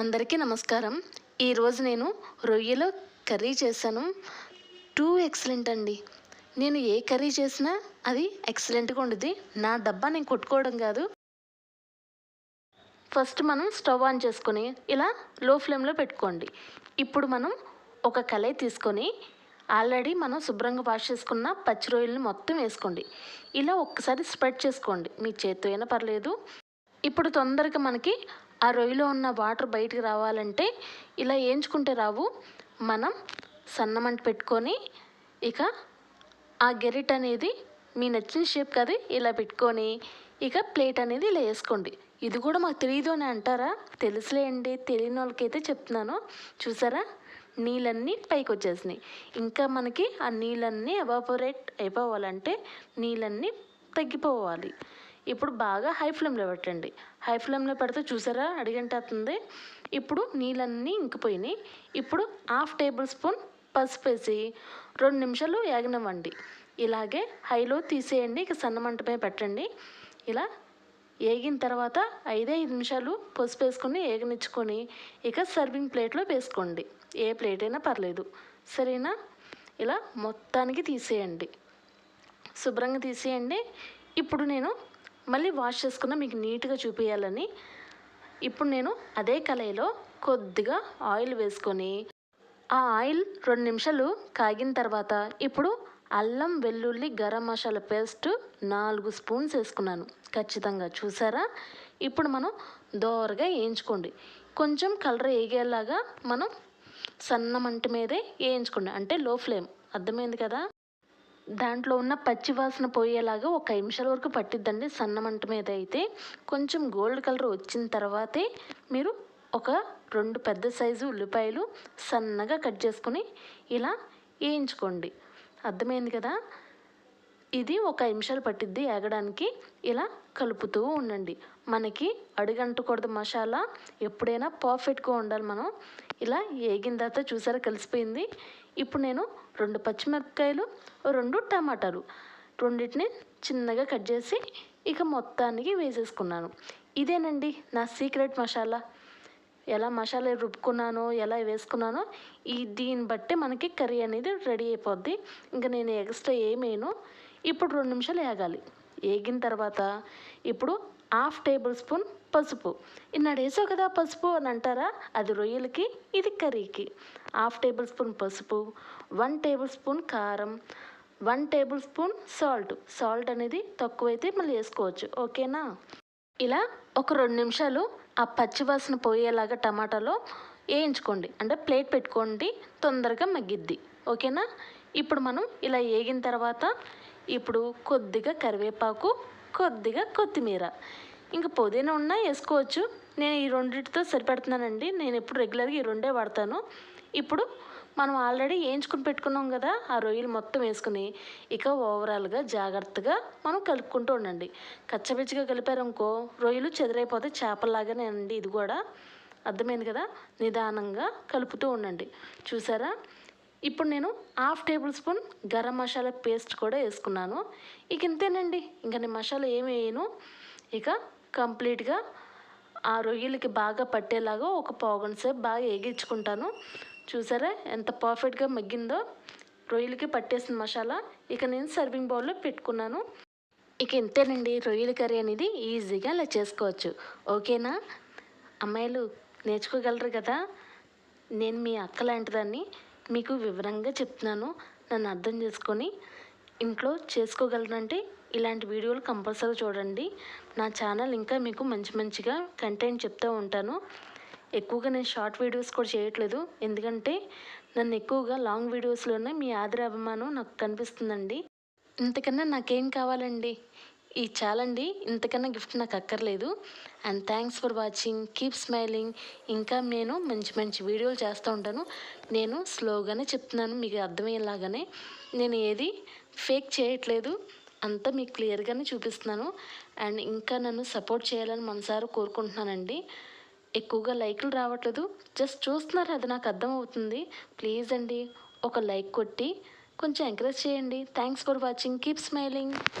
అందరికీ నమస్కారం. ఈరోజు నేను రొయ్యలు కర్రీ చేశాను. టూ ఎక్సలెంట్ అండి. నేను ఏ కర్రీ చేసినా అది ఎక్సలెంట్గా ఉండదు నా డబ్బా నేను కొట్టుకోవడం కాదు. ఫస్ట్ మనం స్టవ్ ఆన్ చేసుకొని ఇలా లో ఫ్లేమ్లో పెట్టుకోండి. ఇప్పుడు మనం ఒక కళాయి తీసుకొని ఆల్రెడీ మనం శుభ్రంగా వాష్ చేసుకున్న పచ్చి రొయ్యలను మొత్తం వేసుకోండి. ఇలా ఒక్కసారి స్ప్రెడ్ చేసుకోండి. మీ చేత్తో అయినా పర్లేదు. ఇప్పుడు తొందరగా మనకి ఆ రొయ్యలో ఉన్న వాటర్ బయటికి రావాలంటే ఇలా వేయించుకుంటే రావు మనం సన్నమంట పెట్టుకొని ఇక ఆ గెరిట్ అనేది మీ నచ్చిన షేప్ కదా ఇలా పెట్టుకొని ఇక ప్లేట్ అనేది ఇలా వేసుకోండి. ఇది కూడా మాకు తెలియదు అని అంటారా? తెలుసులేండి తెలియని వాళ్ళకైతే చెప్తున్నాను. చూసారా? నీళ్ళన్నీ పైకి వచ్చేసినాయి. ఇంకా మనకి ఆ నీళ్ళన్నీ ఎవాపరేట్ అయిపోవాలంటే నీళ్ళన్నీ తగ్గిపోవాలి. ఇప్పుడు బాగా హై ఫ్లేమ్లో పెట్టండి. హై ఫ్లేమ్లో పెడితే చూసారా? అడిగంటేస్తుంది. ఇప్పుడు నీళ్ళన్నీ ఇంకిపోయినాయి. ఇప్పుడు హాఫ్ టేబుల్ స్పూన్ పసుపు వేసి రెండు నిమిషాలు ఏగనివ్వండి. ఇలాగే హైలో తీసేయండి. ఇక సన్న మంటపై పెట్టండి. ఇలా ఏగిన తర్వాత ఐదే ఐదు నిమిషాలు పసుపు వేసుకొని ఏగనిచ్చుకొని ఇక సర్వింగ్ ప్లేట్లో వేసుకోండి. ఏ ప్లేట్ అయినా పర్లేదు. సరేనా? ఇలా మొత్తానికి తీసేయండి. శుభ్రంగా తీసేయండి. ఇప్పుడు నేను మళ్ళీ వాష్ చేసుకున్న మీకు నీట్గా చూపించాలని ఇప్పుడు నేను అదే కళాయిలో కొద్దిగా ఆయిల్ వేసుకొని ఆ ఆయిల్ రెండు నిమిషాలు కాగిన తర్వాత ఇప్పుడు అల్లం వెల్లుల్లి గరం మసాలా పేస్ట్ నాలుగు స్పూన్స్ వేసుకున్నాను. ఖచ్చితంగా చూసారా? ఇప్పుడు మనం దోరగా వేయించుకోండి. కొంచెం కలర్ వేగేలాగా మనం సన్న మంట మీదే వేయించుకోండి. అంటే లో ఫ్లేమ్. అర్థమైంది కదా? దాంట్లో ఉన్న పచ్చి వాసన పోయేలాగా ఒక నిమిషాల వరకు పట్టిద్దండి సన్న మంట మీద అయితే. కొంచెం గోల్డ్ కలర్ వచ్చిన తర్వాతే మీరు ఒక రెండు పెద్ద సైజు ఉల్లిపాయలు సన్నగా కట్ చేసుకొని ఇలా వేయించుకోండి. అర్థమైంది కదా? ఇది ఒక నిమిషాలు పట్టిద్ది ఏగడానికి. ఇలా కలుపుతూ ఉండండి. మనకి అడుగంటకూడదు మసాలా. ఎప్పుడైనా పర్ఫెక్ట్గా ఉండాలి మనం. ఇలా ఏగిన తర్వాత చూసారా కలిసిపోయింది. ఇప్పుడు నేను రెండు పచ్చిమిరపకాయలు రెండు టమాటాలు రెండింటిని చిన్నగా కట్ చేసి ఇక మొత్తానికి వేసేసుకున్నాను. ఇదేనండి నా సీక్రెట్ మసాలా. ఎలా మసాలా రుబ్బుకున్నానో ఎలా వేసుకున్నానో ఈ దీన్ని బట్టి మనకి కర్రీ అనేది రెడీ అయిపోద్ది. ఇంకా నేను ఎక్స్ట్రా ఏమేను ఇప్పుడు రెండు నిమిషాలు వేగాలి వేగిన తర్వాత ఇప్పుడు హాఫ్ టేబుల్ స్పూన్ పసుపు. ఇన్నాడు వేసావు కదా పసుపు అని అంటారా? అది రొయ్యలకి ఇది కర్రీకి. హాఫ్ టేబుల్ స్పూన్ పసుపు వన్ టేబుల్ స్పూన్ కారం one tablespoon salt. Salt అనేది తక్కువైతే మళ్ళీ వేసుకోవచ్చు. ఓకేనా? ఇలా ఒక రెండు నిమిషాలు ఆ పచ్చివాసన పోయేలాగా టమాటాలో వేయించుకోండి. అంటే ప్లేట్ పెట్టుకోండి తొందరగా మగ్గిద్ది. ఓకేనా? ఇప్పుడు మనం ఇలా వేగిన తర్వాత ఇప్పుడు కొద్దిగా కరివేపాకు కొద్దిగా కొత్తిమీర. ఇంకా పుదీనా ఉన్నా వేసుకోవచ్చు. నేను ఈ రెండింటితో సరిపెడుతున్నానండి. నేను ఎప్పుడు రెగ్యులర్గా ఈ రెండే వాడతాను. ఇప్పుడు మనం ఆల్రెడీ వేయించుకుని పెట్టుకున్నాం కదా ఆ రొయ్యలు మొత్తం వేసుకుని ఇక ఓవరాల్గా జాగ్రత్తగా మనం కలుపుకుంటూ ఉండండి. కచ్చపిచ్చిగా కలిపారనుకో రొయ్యలు చెదిరైపోతే చేపల్లాగానే అండి ఇది కూడా. అర్థమైంది కదా? నిదానంగా కలుపుతూ ఉండండి. చూసారా? ఇప్పుడు నేను half tablespoon garam masala paste కూడా వేసుకున్నాను. ఇక ఇంతేనండి. ఇంకా నేను మసాలా ఏమి వేయను. ఇక కంప్లీట్గా ఆ రొయ్యలకి బాగా పట్టేలాగా ఒక పావుగంట సేపు బాగా వేగించుకుంటాను చూసారా? ఎంత పర్ఫెక్ట్గా మగ్గిందో. రొయ్యలకి పట్టేసిన మసాలా ఇక నేను సర్వింగ్ బౌల్లో పెట్టుకున్నాను. ఇక ఇంతేనండి. రొయ్యల కర్రీ అనేది ఈజీగా ఇలా చేసుకోవచ్చు. ఓకేనా? అమ్మాయిలు నేర్చుకోగలరు కదా? నేను మీ అక్క లాంటిదాన్ని మీకు వివరంగా చెప్తున్నాను. నన్ను అర్థం చేసుకొని ఇంట్లో చేసుకోగలరంటే ఇలాంటి వీడియోలు కంపల్సరీ చూడండి. నా ఛానల్ ఇంకా మీకు మంచి మంచిగా కంటెంట్ చెప్తూ ఉంటాను. ఎక్కువగా నేను షార్ట్ వీడియోస్ కూడా చేయట్లేదు. ఎందుకంటే నన్ను ఎక్కువగా లాంగ్ వీడియోస్లోనే మీ ఆదర అభిమానం నాకు కనిపిస్తుందండి. ఇంతకన్నా నాకేం కావాలండి? ఈ చాలండి ఇంతకన్నా గిఫ్ట్ నాకు అక్కర్లేదు. And thanks for watching. Keep smiling. ఇంకా నేను మంచి మంచి వీడియోలు చేస్తూ ఉంటాను. నేను స్లోగానే చెప్తున్నాను మీకు అర్థమయ్యేలాగానే. నేను ఏది ఫేక్ చేయట్లేదు. అంతా మీకు క్లియర్గానే చూపిస్తున్నాను. అండ్ ఇంకా నన్ను సపోర్ట్ చేయాలని మనసారు కోరుకుంటున్నానండి. ఎక్కువగా లైక్లు రావట్లేదు. జస్ట్ చూస్తున్నారు అది నాకు అర్థమవుతుంది. ప్లీజ్ అండి ఒక లైక్ కొట్టి కొంచెం ఎంకరేజ్ చేయండి. Thanks for watching. Keep smiling.